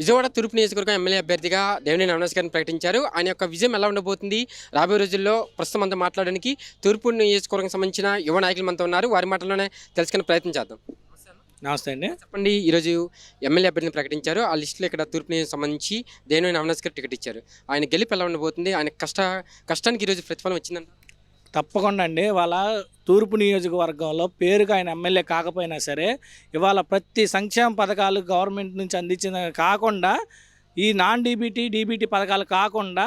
విజయవాడ తూర్పు నియోజకవర్గం ఎమ్మెల్యే అభ్యర్థిగా దేవినేని అవినాష్ గారిని ప్రకటించారు. ఆయన యొక్క విజయం ఎలా ఉండబోతుంది? రాబోయే రోజుల్లో ప్రస్తుతం అంతా మాట్లాడడానికి తూర్పు నియోజకవర్గం సంబంధించిన యువ నాయకులు మనతో ఉన్నారు. వారి మాటల్లోనే తెలుసుకునే ప్రయత్నం చేద్దాం. నమస్తే అండి. చెప్పండి ఈరోజు ఎమ్మెల్యే అభ్యర్థిని ప్రకటించారు. ఆ లిస్టులో ఇక్కడ తూర్పు నియోజకవర్గం సంబంధించి దేవినేని అవినాష్ గారు టికెట్ ఇచ్చారు. ఆయన గెలుపు ఎలా ఉండబోతుంది? ఆయన కష్ట కష్టానికి ఈరోజు ప్రతిఫలం వచ్చిందంట తప్పకుండా అండి. వాళ్ళ తూర్పు నియోజకవర్గంలో పేరుకు ఆయన ఎమ్మెల్యే కాకపోయినా సరే ఇవాళ ప్రతి సంక్షేమ పథకాలు గవర్నమెంట్ నుంచి అందించిన కాకుండా ఈ నాన్ డీబీటీ డీబీటీ పథకాలు కాకుండా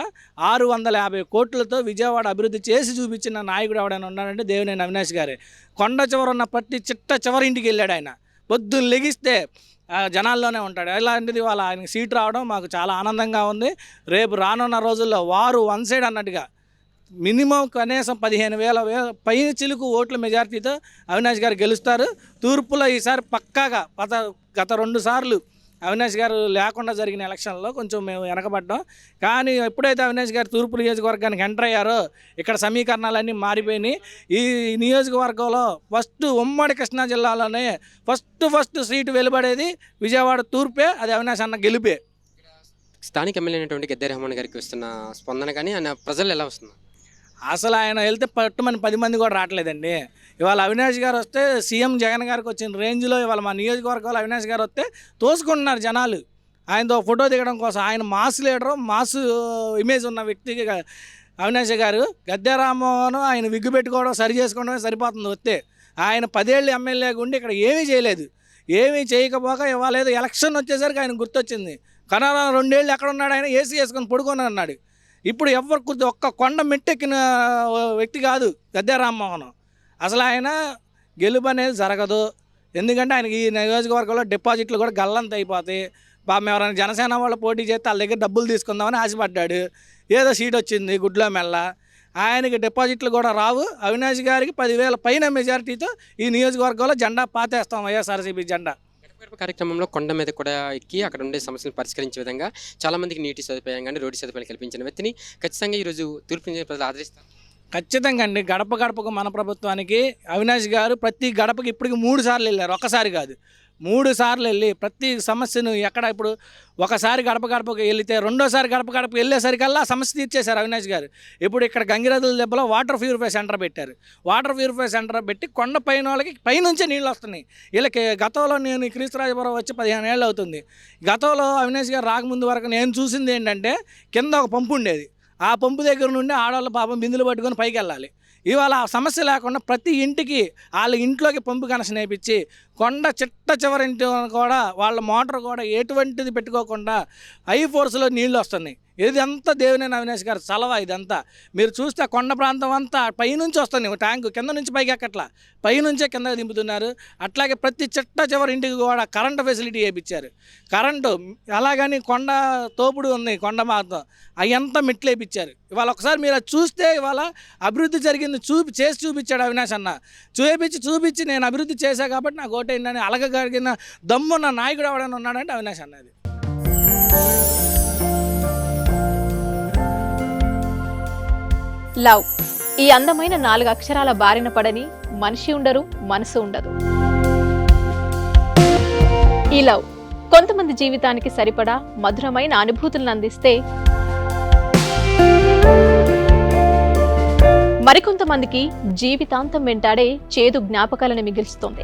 ఆరు వందల యాభై కోట్లతో విజయవాడ అభివృద్ధి చేసి చూపించిన నాయకుడు ఎవడైనా ఉన్నాడంటే దేవినేని అవినాష్ గారే. కొండ చివర ఉన్న ప్రతి చిట్ట చివరి ఇంటికి వెళ్ళాడు ఆయన. పొద్దున్న లెగిస్తే జనాల్లోనే ఉంటాడు. ఇలాంటిది వాళ్ళ ఆయనకి సీట్ రావడం మాకు చాలా ఆనందంగా ఉంది. రేపు రానున్న రోజుల్లో వారు వన్ సైడ్ అన్నట్టుగా మినిమం కనీసం పదిహేను వేల వేల పై చిలుకు ఓట్ల మెజార్టీతో అవినాష్ గారు గెలుస్తారు. తూర్పులో ఈసారి పక్కాగా పద గత రెండు సార్లు అవినాష్ గారు లేకుండా జరిగిన ఎలక్షన్లో కొంచెం మేము వెనకబడ్డాం. కానీ ఎప్పుడైతే అవినాష్ గారు తూర్పు నియోజకవర్గానికి ఎంటర్ అయ్యారో ఇక్కడ సమీకరణాలన్నీ మారిపోయినాయి. ఈ నియోజకవర్గంలో ఫస్ట్ ఉమ్మడి కృష్ణా జిల్లాలోనే ఫస్ట్ ఫస్ట్ సీటు వెలువడేది విజయవాడ తూర్పే అది అవినాష్ అన్న గెలిపే. స్థానిక ఎమ్మెల్యే అయినటువంటి గద్దె రెహమాన్ గారికి వస్తున్న స్పందన కానీ ఆయన ప్రజలు ఎలా వస్తున్నారు అసలు ఆయన వెళ్తే పట్టుమని పది మంది కూడా రావట్లేదండి. ఇవాళ అవినాష్ గారు వస్తే సీఎం జగన్ గారికి వచ్చిన రేంజ్లో ఇవాళ మా నియోజకవర్గంలో అవినాష్ గారు వస్తే తోసుకుంటున్నారు జనాలు. ఆయనతో ఫోటో దిగడం కోసం ఆయన మాస్ లీడరు మాస్ ఇమేజ్ ఉన్న వ్యక్తికి అవినాష్ గారు. గద్దెరామను ఆయన విగ్గు పెట్టుకోవడం సరి చేసుకోవడమే సరిపోతుంది వస్తే. ఆయన పదేళ్ళు ఎమ్మెల్యేగా ఉండి ఇక్కడ ఏమీ చేయలేదు. ఏమీ చేయకపోక ఇవాళ ఏదో ఎలక్షన్ వచ్చేసరికి ఆయన గుర్తొచ్చింది. కరోనా రెండేళ్ళు ఎక్కడ ఉన్నాడు ఆయన? ఏసీ వేసుకొని పడుకొని అన్నాడు ఇప్పుడు ఎవరు కుర్తి ఒక్క కొండ మెట్టెక్కిన వ్యక్తి కాదు గద్దె రామ్మోహన్. అసలు ఆయన గెలుపు అనేది జరగదు. ఎందుకంటే ఆయనకి ఈ నియోజకవర్గంలో డిపాజిట్లు కూడా గల్లంత అయిపోతాయి. పాపం ఎవరైనా జనసేన వాళ్ళు పోటీ చేస్తే వాళ్ళ దగ్గర డబ్బులు తీసుకుందామని ఆశపడ్డాడు. ఏదో సీట్ వచ్చింది గుడ్లో మెల్ల. ఆయనకి డిపాజిట్లు కూడా రావు. అవినాష్ గారికి పదివేల పైన మెజారిటీతో ఈ నియోజకవర్గంలో జెండా పాతేస్తాం వైఎస్ఆర్సీపీ జెండా. గడప కార్యక్రమంలో కొండ మీద కూడా ఎక్కి అక్కడ ఉండే సమస్యలను పరిష్కరించే విధంగా చాలామందికి నీటి సదుపాయం కానీ రోడ్డు సదుపాయాలు కల్పించిన వ్యక్తిని ఖచ్చితంగా ఈరోజు తూర్పు ప్రజలు ఆదరిస్తారు. ఖచ్చితంగా అండి. గడప గడపకు మన ప్రభుత్వానికి అవినాష్ గారు ప్రతి గడపకి ఇప్పటికి మూడు సార్లు వెళ్ళారు. ఒక్కసారి కాదు. మూడు సార్లు వెళ్ళి ప్రతి సమస్యను ఎక్కడ ఇప్పుడు ఒకసారి గడప గడపకు వెళితే రెండోసారి గడప గడపకు వెళ్ళేసరికల్లా ఆ సమస్య తీర్చేశారు అవినాష్ గారు. ఇప్పుడు ఇక్కడ గంగిరదుల దెబ్బలో వాటర్ ప్యూరిఫై సెంటర్ పెట్టారు. వాటర్ ప్యూరిఫై సెంటర్ పెట్టి కొండ పైన వాళ్ళకి పైనుంచే నీళ్ళు వస్తున్నాయి. వీళ్ళకి గతంలో నేను క్రీస్తురాజపురం వచ్చి పదిహేను ఏళ్ళు అవుతుంది. గతంలో అవినాష్ గారు రాకముందు వరకు నేను చూసింది ఏంటంటే కింద ఒక పంపు ఉండేది. ఆ పంపు దగ్గర నుండి ఆడవాళ్ళ పాపం బిందులు పట్టుకొని పైకి వెళ్ళాలి ఇవాళ ఆ సమస్య లేకుండా ప్రతి ఇంటికి వాళ్ళ ఇంట్లోకి పంపు కనెక్షన్ వేయించి కొండ చిట్ట చివరింటి కూడా వాళ్ళ మోటార్ కూడా ఎటువంటిది పెట్టుకోకుండా హై ఫోర్స్లో నీళ్ళు వస్తున్నాయి. ఇదంతా దేవినేని అవినాష్ గారు చలవ ఇదంతా. మీరు చూస్తే కొండ ప్రాంతం అంతా పైనుంచి వస్తుంది. ట్యాంకు కింద నుంచి పైకి ఎక్కట్లా? పైనుంచే కింద దింపుతున్నారు. అట్లాగే ప్రతి చిట్ట చివరి ఇంటికి కూడా కరెంటు ఫెసిలిటీ వేయించారు కరెంటు అలాగని కొండ తోపుడు ఉంది కొండ మాత్రం అవంతా మెట్లు వేయించారు ఇవాళ ఒకసారి మీరు అది చూస్తే ఇవాళ అభివృద్ధి జరిగింది చూపి చేసి చూపించాడు అవినాష్ అన్న. చూపించి చూపించి నేను అభివృద్ధి చేశా కాబట్టి నాకు ఓటైందని అలగగలిగిన దమ్మున్న నాయకుడు ఎవడైనా ఉన్నాడంటే అవినాష్ అన్నది. లవ్. ఈ అందమైన నాలుగు అక్షరాల బారిన పడని మనిషి ఉండరు మనసు ఉండదు. ఈ లవ్ కొంతమంది జీవితానికి సరిపడా మధురమైన అనుభూతులను అందిస్తే మరికొంతమందికి జీవితాంతం వెంటాడే చేదు జ్ఞాపకాలను మిగిల్స్తుంది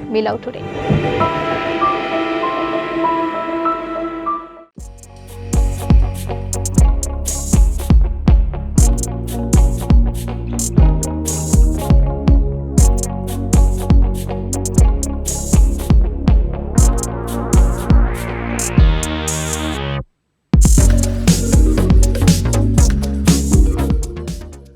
మీ లవ్ టుడే